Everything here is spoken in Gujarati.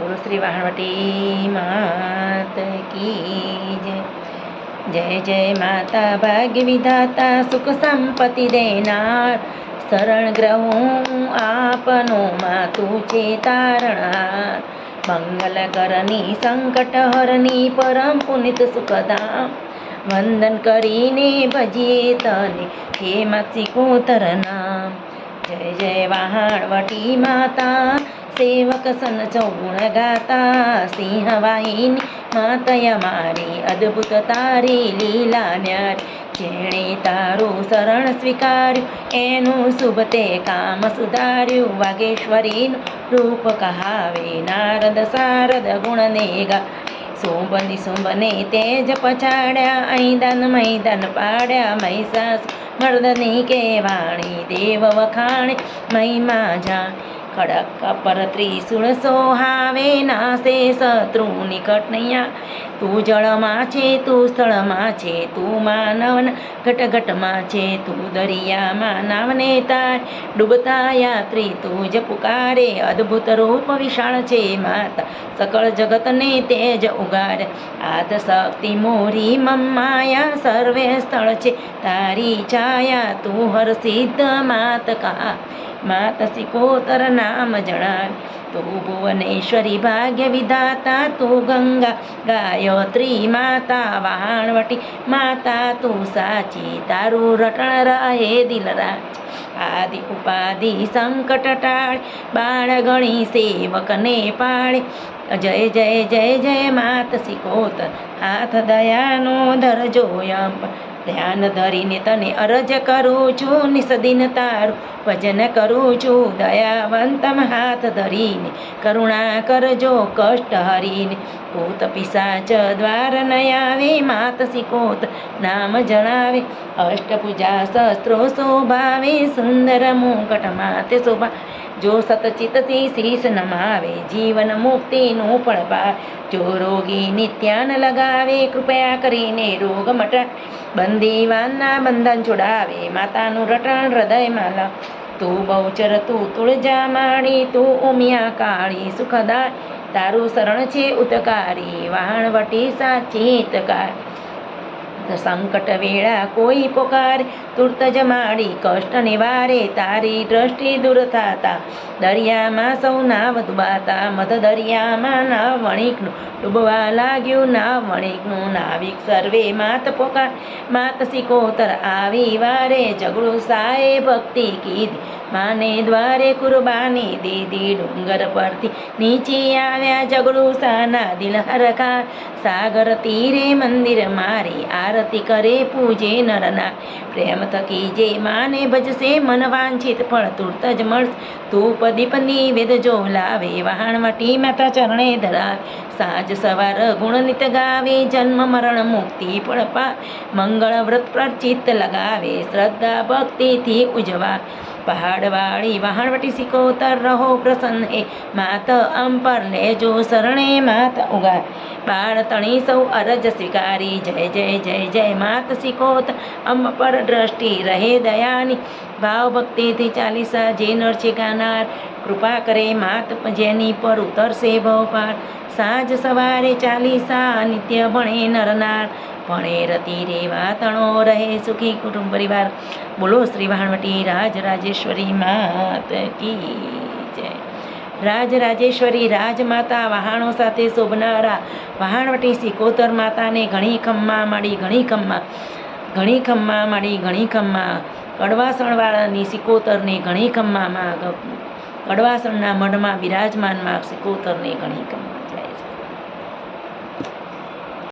બોલો શ્રી વહાણવટી માત કી જય. જય જય માતા ભાગ્ય વિધાતા સુખ સંપત્તિ દેનાર, શરણ ગ્રહું આપનો માતું છે તારણાર મંગલ કરની સંકટ હરની પરમ પુનિત સુખધામ. વંદન કરીને ભજીએ તને હે માસી કોતર જય જય વહાણવટી માતા સેવક સન ચૌણ ગાતા સિંહ વાહિની માતય મારી અદ્ભુત તારી લીલા ન્યાર જેણે તારું શરણ સ્વીકાર્યું એનું શુભ તે કામ સુધાર્યું વાગેશ્વરીનું રૂપ કહાવે નારદ સારદ ગુણને ગા સોંબની શુંભને તેજ પછાડ્યા અહીંદાન મૈદાન પાડ્યા મહિષાસ મર્દની કેવાણી દેવ વખાણે મહિમા જાણ ખડક પર ત્રિશુળ સોહાવે નાશે શત્રુ નિકટ નૈયા તું જળમાં છે, તું સ્થળમાં છે, તું માનવન ઘટઘટમાં છે, તું દરિયામાં નાવને તાર. ડૂબતા યાત્રી તું જ પુકારે, અદ્ભુત રૂપ વિશાળ છે માતા. સકળ જગતને તેજ ઉગાર. આદ શક્તિ મોરી મમ્માયા, સર્વે સ્થળ છે તારી છાયા. તું હર સિદ્ધ માત કા. માત સિકોતર નામ જણાવ તો ભુવનેશ્વરી ભાગ્ય વિધાતા તું ગંગા ગાયત્રી માતા વહાણવટી માતા તું સાચી તારું રટણ રહે દિલ રાજ આદિ ઉપાધિ સંકટ ટાળ બાળ ગણી સેવકને પાળે જય જય જય જય માત સિકોતર હાથ દયાનો ધરજો યમ ધ્યાન ધરીને તને અરજ કરું છું, નિસદિન તારું ભજન કરું છું. દયાવંતમ હાથ ધરીને, કરુણા કરજો કષ્ટ હરીને. ભૂત પિશાચ દ્વાર નયાવે, માત સિકોત નામ જણાવે. અષ્ટપૂજા શસ્ત્રો શોભાવે, સુંદર મુકટ માતે શોભા જો સતચિતથી શીશ નમાવે, જીવન મુક્તિનું પણ પાર જો રોગી નિત્યાન લગાવે, કૃપયા કરીને રોગ મટા બંદીવાનના બંધન છોડાવે, માતાનું રટણ હૃદયમાં લાવ તું બહુચર, તું તુળજા માળી તું ઉમિયા કાળી, સુખદા, તારું શરણ છે ઉતકારી વાહણવટી સાચી હિતકાર સંકટ વેળા કોઈ પોકાર તુર્ત જમાડી માડી કષ્ટ નિવારે તારી દ્રષ્ટિ દૂર થાતા. દરિયામાં સૌ નાવ ડૂબાતા મધ દરિયામાં નાવ વણિકનું ડૂબવા લાગ્યું નાવ વણિકનું નાવિક સર્વે માત પોકાર, માત સિકોતર આવી વારે ઝઘડું સાએ ભક્તિ કીધી. માને દ્વારે કુરબાની દીદી ડુંગર પરથી નીચે આવ્યા ઝઘડું સાના દિલ હરખા. સાગર તીરે મંદિર મારી આરતી કરે પૂજે નરના. પ્રેમ થકી જે માને ભજશે મન વાંછિત ફળ તુરત જ મળશે. ધૂપ દીપની વેદ જો લાવે, વહાણ વટી માતા ચરણે ધરાવે. સાંજ સવાર ગુણનિત ગાવે, જન્મ મરણ મુક્તિ ફળ પા મંગળ વ્રત પ્રચિત લગાવે, શ્રદ્ધા ભક્તિથી ઉજવા પહાડવાળી વહાણવટી સિકોતર રહો પ્રસન્ન. હે માત અંપર લેજો શરણે માત ઉગા બાળ તણી સૌ અરજ સ્વીકારી, જય જય જય જય માત સિકોત અંબ પર દ્રષ્ટિ રહે દયાની. ભાવ ભક્તિથી ચાલીસા જે નર છે ગાનાર. કૃપા કરે માત જેની પર ઉતરશે ભવ પાર સાંજ સવારે ચાલીસા નિત્ય ભણે નરનાર. ભણે રતી રે વાતણો રહે સુખી કુટુંબ પરિવાર. બોલો શ્રી વાહણવટી રાજ રાજેશ્વરી માત કી જય. રાજ રાજેશ્વરી રાજમાતા વહાણો સાથે શોભનારા. વહાણવટી સિકોતર માતાને ઘણી ખમ્મા માડી ઘણી ખમ્મા. ઘણી ખમ્મા માડી ઘણી ખમ્મા કડવાસણવાળાની સિકોતરને ઘણી ખમ્મામાં કડવાસણના મઢમાં બિરાજમાનમાં સિકોતરને ઘણી ખમ્મા